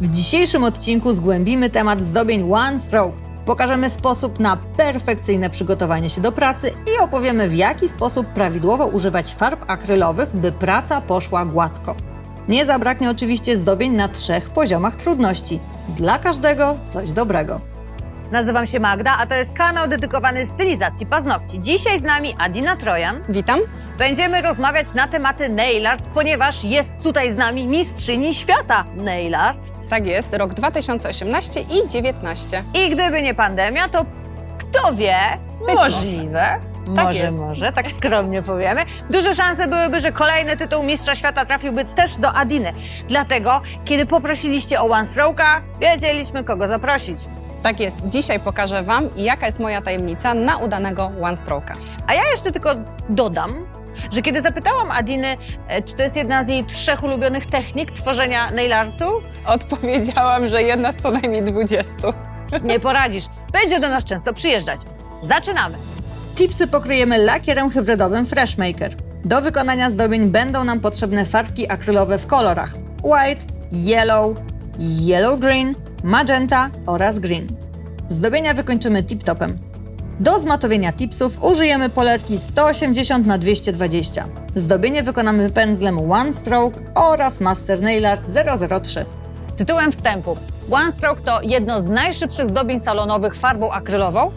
W dzisiejszym odcinku zgłębimy temat zdobień One Stroke. Pokażemy sposób na perfekcyjne przygotowanie się do pracy i opowiemy w jaki sposób prawidłowo używać farb akrylowych, by praca poszła gładko. Nie zabraknie oczywiście zdobień na trzech poziomach trudności. Dla każdego coś dobrego. Nazywam się Magda, a to jest kanał dedykowany stylizacji paznokci. Dzisiaj z nami Adina Trojan. Witam. Będziemy rozmawiać na tematy nail art, ponieważ jest tutaj z nami mistrzyni świata nail art. Tak jest, rok 2018 i 19. I gdyby nie pandemia, to kto wie, Być możliwe. Tak może, jest. może, tak skromnie powiemy. Duże szanse byłyby, że kolejny tytuł Mistrza Świata trafiłby też do Adiny. Dlatego, kiedy poprosiliście o One Stroke'a, wiedzieliśmy, kogo zaprosić. Tak jest, dzisiaj pokażę Wam, jaka jest moja tajemnica na udanego one stroke'a. A ja jeszcze tylko dodam, że kiedy zapytałam Adiny, e, czy to jest jedna z jej trzech ulubionych technik tworzenia nail artu, Odpowiedziałam, że jedna z co najmniej 20. Nie poradzisz. Będzie do nas często przyjeżdżać. Zaczynamy. Tipsy pokryjemy lakierem hybrydowym Freshmaker. Do wykonania zdobień będą nam potrzebne farbki akrylowe w kolorach white, yellow, yellow green, magenta oraz green. Zdobienia wykończymy tip-topem. Do zmatowienia tipsów użyjemy polerki 180 na 220. Zdobienie wykonamy pędzlem One Stroke oraz Master Nail Art 003. Tytułem wstępu. One Stroke to jedno z najszybszych zdobień salonowych farbą akrylową,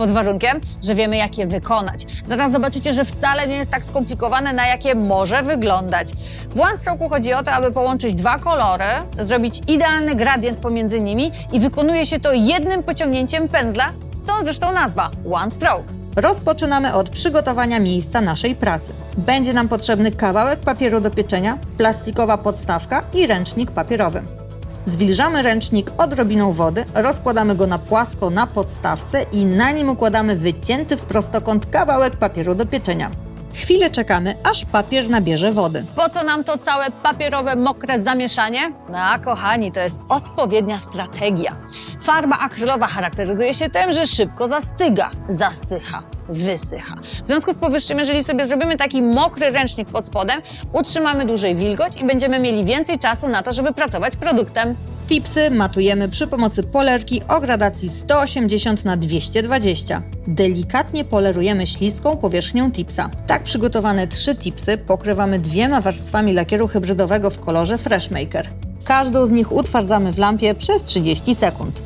pod warunkiem, że wiemy jak je wykonać. Zaraz zobaczycie, że wcale nie jest tak skomplikowane, na jakie może wyglądać. W One Stroke'u chodzi o to, aby połączyć dwa kolory, zrobić idealny gradient pomiędzy nimi i wykonuje się to jednym pociągnięciem pędzla, stąd zresztą nazwa One Stroke. Rozpoczynamy od przygotowania miejsca naszej pracy. Będzie nam potrzebny kawałek papieru do pieczenia, plastikowa podstawka i ręcznik papierowy. Zwilżamy ręcznik odrobiną wody, rozkładamy go na płasko na podstawce i na nim układamy wycięty w prostokąt kawałek papieru do pieczenia. Chwilę czekamy, aż papier nabierze wody. Po co nam to całe papierowe, mokre zamieszanie? No, kochani, to jest odpowiednia strategia. Farba akrylowa charakteryzuje się tym, że szybko zastyga, zasycha, wysycha. W związku z powyższym, jeżeli sobie zrobimy taki mokry ręcznik pod spodem, utrzymamy dłużej wilgoć i będziemy mieli więcej czasu na to, żeby pracować produktem. Tipsy matujemy przy pomocy polerki o gradacji 180 na 220. Delikatnie polerujemy śliską powierzchnią tipsa. Tak przygotowane trzy tipsy pokrywamy dwiema warstwami lakieru hybrydowego w kolorze Freshmaker. Każdą z nich utwardzamy w lampie przez 30 sekund.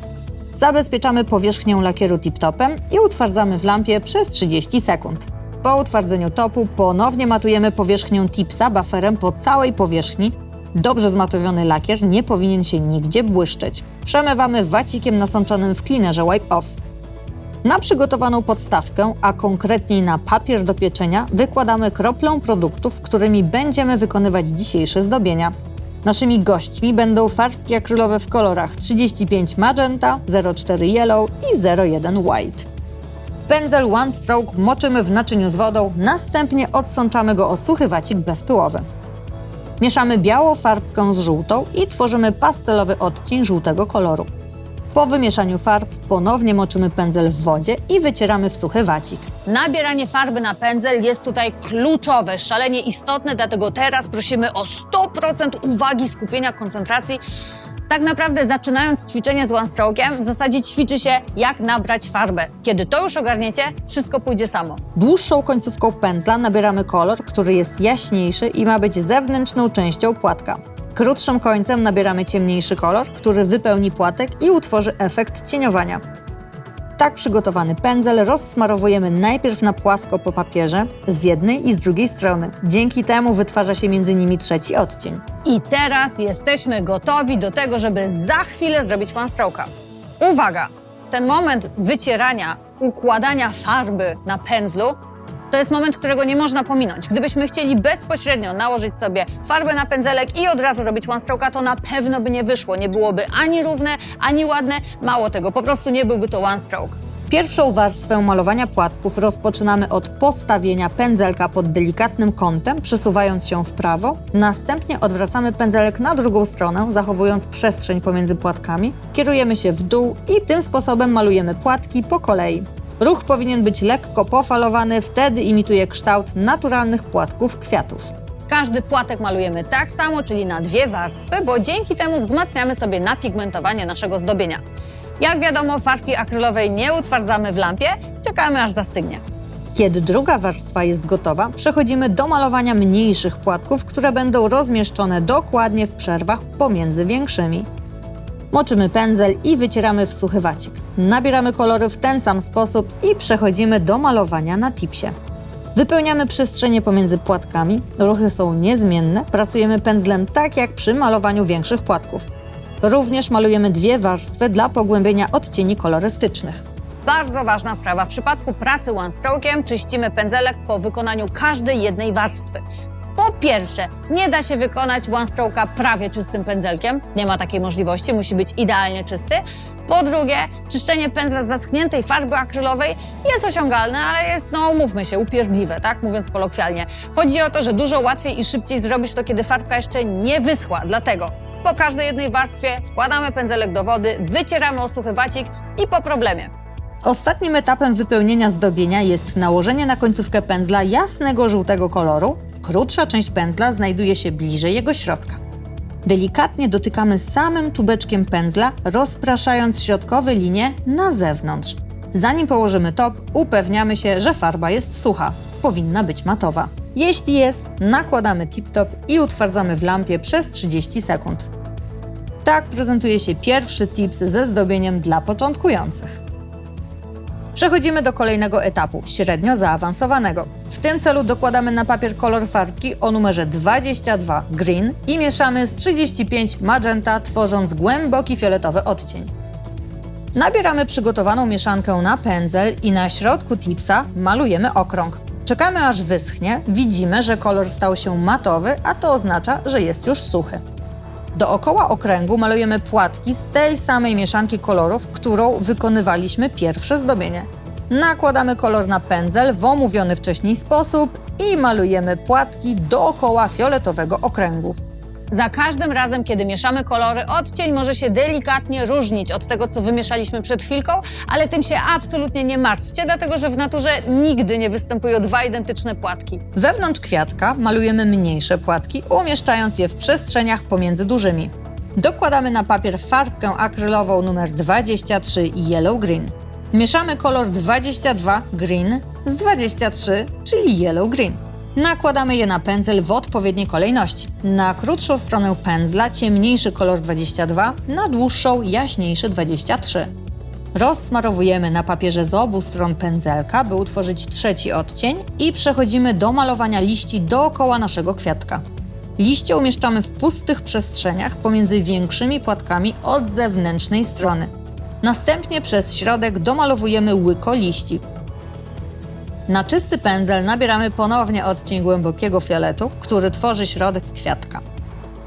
Zabezpieczamy powierzchnię lakieru tip-topem i utwardzamy w lampie przez 30 sekund. Po utwardzeniu topu ponownie matujemy powierzchnię tipsa bufferem po całej powierzchni. Dobrze zmatowiony lakier nie powinien się nigdzie błyszczeć. Przemywamy wacikiem nasączonym w cleanerze Wipe Off. Na przygotowaną podstawkę, a konkretniej na papier do pieczenia, wykładamy kroplę produktów, którymi będziemy wykonywać dzisiejsze zdobienia. Naszymi gośćmi będą farbki akrylowe w kolorach 35 magenta, 04 yellow i 01 white. Pędzel One Stroke moczymy w naczyniu z wodą, następnie odsączamy go o suchy wacik bezpyłowy. Mieszamy białą farbkę z żółtą i tworzymy pastelowy odcień żółtego koloru. Po wymieszaniu farb ponownie moczymy pędzel w wodzie i wycieramy w suchy wacik. Nabieranie farby na pędzel jest tutaj kluczowe, szalenie istotne, dlatego teraz prosimy o 100% uwagi, skupienia, koncentracji. Tak naprawdę zaczynając ćwiczenie z one stroke'iem, w zasadzie ćwiczy się jak nabrać farbę. Kiedy to już ogarniecie, wszystko pójdzie samo. Dłuższą końcówką pędzla nabieramy kolor, który jest jaśniejszy i ma być zewnętrzną częścią płatka. Krótszym końcem nabieramy ciemniejszy kolor, który wypełni płatek i utworzy efekt cieniowania. Tak przygotowany pędzel rozsmarowujemy najpierw na płasko po papierze z jednej i z drugiej strony. Dzięki temu wytwarza się między nimi trzeci odcień. I teraz jesteśmy gotowi do tego, żeby za chwilę zrobić one stroke'a. Uwaga! Ten moment wycierania, układania farby na pędzlu to jest moment, którego nie można pominąć. Gdybyśmy chcieli bezpośrednio nałożyć sobie farbę na pędzelek i od razu robić one to na pewno by nie wyszło. Nie byłoby ani równe, ani ładne. Mało tego, po prostu nie byłby to one stroke. Pierwszą warstwę malowania płatków rozpoczynamy od postawienia pędzelka pod delikatnym kątem, przesuwając się w prawo. Następnie odwracamy pędzelek na drugą stronę, zachowując przestrzeń pomiędzy płatkami. Kierujemy się w dół i tym sposobem malujemy płatki po kolei. Ruch powinien być lekko pofalowany, wtedy imituje kształt naturalnych płatków kwiatów. Każdy płatek malujemy tak samo, czyli na dwie warstwy, bo dzięki temu wzmacniamy sobie napigmentowanie naszego zdobienia. Jak wiadomo, farbki akrylowej nie utwardzamy w lampie, czekamy aż zastygnie. Kiedy druga warstwa jest gotowa, przechodzimy do malowania mniejszych płatków, które będą rozmieszczone dokładnie w przerwach pomiędzy większymi. Moczymy pędzel i wycieramy w suchy wacik. Nabieramy kolory w ten sam sposób i przechodzimy do malowania na tipsie. Wypełniamy przestrzenie pomiędzy płatkami, ruchy są niezmienne, pracujemy pędzlem tak jak przy malowaniu większych płatków. Również malujemy dwie warstwy dla pogłębienia odcieni kolorystycznych. Bardzo ważna sprawa. W przypadku pracy one-stroke'iem czyścimy pędzelek po wykonaniu każdej jednej warstwy. Po pierwsze, nie da się wykonać one-stroke'a prawie czystym pędzelkiem. Nie ma takiej możliwości, musi być idealnie czysty. Po drugie, czyszczenie pędzla z zaschniętej farby akrylowej jest osiągalne, ale jest, no umówmy się, upierdliwe, tak mówiąc kolokwialnie. Chodzi o to, że dużo łatwiej i szybciej zrobisz to, kiedy farbka jeszcze nie wyschła. Dlatego po każdej jednej warstwie wkładamy pędzelek do wody, wycieramy o suchy wacik i po problemie. Ostatnim etapem wypełnienia zdobienia jest nałożenie na końcówkę pędzla jasnego żółtego koloru. Krótsza część pędzla znajduje się bliżej jego środka. Delikatnie dotykamy samym czubeczkiem pędzla, rozpraszając środkowe linie na zewnątrz. Zanim położymy top, upewniamy się, że farba jest sucha. Powinna być matowa. Jeśli jest, nakładamy tip-top i utwardzamy w lampie przez 30 sekund. Tak prezentuje się pierwszy tips ze zdobieniem dla początkujących. Przechodzimy do kolejnego etapu, średnio zaawansowanego. W tym celu dokładamy na papier kolor farbki o numerze 22 green i mieszamy z 35 magenta, tworząc głęboki fioletowy odcień. Nabieramy przygotowaną mieszankę na pędzel i na środku tipsa malujemy okrąg. Czekamy aż wyschnie, widzimy, że kolor stał się matowy, a to oznacza, że jest już suchy. Dookoła okręgu malujemy płatki z tej samej mieszanki kolorów, którą wykonywaliśmy pierwsze zdobienie. Nakładamy kolor na pędzel w omówiony wcześniej sposób i malujemy płatki dookoła fioletowego okręgu. Za każdym razem, kiedy mieszamy kolory, odcień może się delikatnie różnić od tego, co wymieszaliśmy przed chwilką, ale tym się absolutnie nie martwcie, dlatego że w naturze nigdy nie występują dwa identyczne płatki. Wewnątrz kwiatka malujemy mniejsze płatki, umieszczając je w przestrzeniach pomiędzy dużymi. Dokładamy na papier farbkę akrylową numer 23 Yellow Green. Mieszamy kolor 22 Green z 23, czyli Yellow Green. Nakładamy je na pędzel w odpowiedniej kolejności. Na krótszą stronę pędzla ciemniejszy kolor 22, na dłuższą jaśniejszy 23. Rozsmarowujemy na papierze z obu stron pędzelka, by utworzyć trzeci odcień i przechodzimy do malowania liści dookoła naszego kwiatka. Liście umieszczamy w pustych przestrzeniach pomiędzy większymi płatkami od zewnętrznej strony. Następnie przez środek domalowujemy łyko liści. Na czysty pędzel nabieramy ponownie odcień głębokiego fioletu, który tworzy środek kwiatka.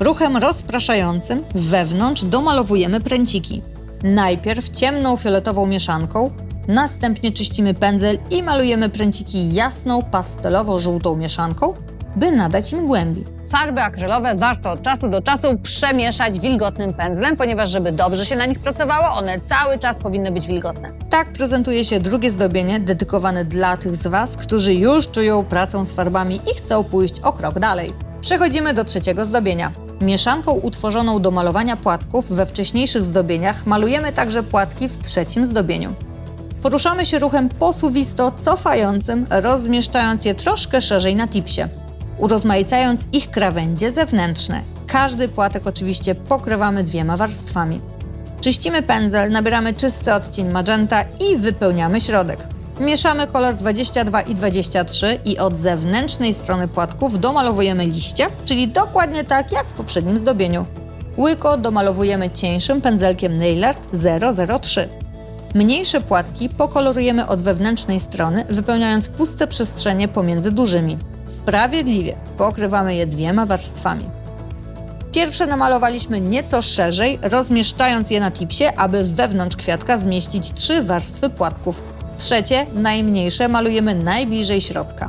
Ruchem rozpraszającym wewnątrz domalowujemy pręciki. Najpierw ciemną fioletową mieszanką, następnie czyścimy pędzel i malujemy pręciki jasną pastelowo-żółtą mieszanką, by nadać im głębi. Farby akrylowe warto od czasu do czasu przemieszać wilgotnym pędzlem, ponieważ żeby dobrze się na nich pracowało, one cały czas powinny być wilgotne. Tak prezentuje się drugie zdobienie dedykowane dla tych z Was, którzy już czują pracę z farbami i chcą pójść o krok dalej. Przechodzimy do trzeciego zdobienia. Mieszanką utworzoną do malowania płatków we wcześniejszych zdobieniach malujemy także płatki w trzecim zdobieniu. Poruszamy się ruchem posuwisto cofającym, rozmieszczając je troszkę szerzej na tipsie, urozmaicając ich krawędzie zewnętrzne. Każdy płatek oczywiście pokrywamy dwiema warstwami. Czyścimy pędzel, nabieramy czysty odcień magenta i wypełniamy środek. Mieszamy kolor 22 i 23 i od zewnętrznej strony płatków domalowujemy liście, czyli dokładnie tak jak w poprzednim zdobieniu. Łyko domalowujemy cieńszym pędzelkiem Nail Art 003. Mniejsze płatki pokolorujemy od wewnętrznej strony, wypełniając puste przestrzenie pomiędzy dużymi. Sprawiedliwie pokrywamy je dwiema warstwami. Pierwsze namalowaliśmy nieco szerzej, rozmieszczając je na tipsie, aby wewnątrz kwiatka zmieścić trzy warstwy płatków. Trzecie, najmniejsze, malujemy najbliżej środka.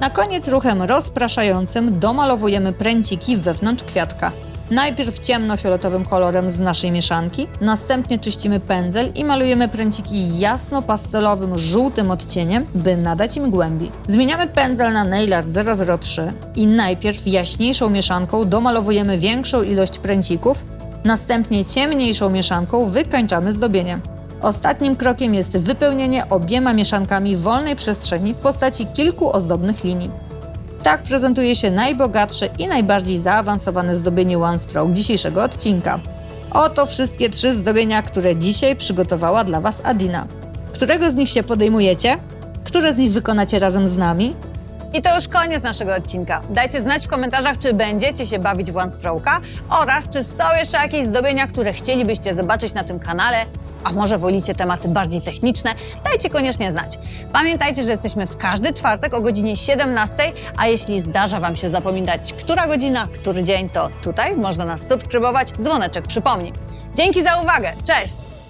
Na koniec ruchem rozpraszającym domalowujemy pręciki wewnątrz kwiatka. Najpierw ciemnofioletowym kolorem z naszej mieszanki, następnie czyścimy pędzel i malujemy pręciki jasno-pastelowym, żółtym odcieniem, by nadać im głębi. Zmieniamy pędzel na Nail Art 003 i najpierw jaśniejszą mieszanką domalowujemy większą ilość pręcików, następnie ciemniejszą mieszanką wykańczamy zdobienie. Ostatnim krokiem jest wypełnienie obiema mieszankami wolnej przestrzeni w postaci kilku ozdobnych linii. Tak prezentuje się najbogatsze i najbardziej zaawansowane zdobienie One Stroke dzisiejszego odcinka. Oto wszystkie trzy zdobienia, które dzisiaj przygotowała dla Was Adina. Którego z nich się podejmujecie? Które z nich wykonacie razem z nami? I to już koniec naszego odcinka. Dajcie znać w komentarzach, czy będziecie się bawić w One Stroke'a oraz czy są jeszcze jakieś zdobienia, które chcielibyście zobaczyć na tym kanale, a może wolicie tematy bardziej techniczne? Dajcie koniecznie znać. Pamiętajcie, że jesteśmy w każdy czwartek o godzinie 17, a jeśli zdarza Wam się zapominać, która godzina, który dzień, to tutaj można nas subskrybować, dzwoneczek przypomni. Dzięki za uwagę, cześć!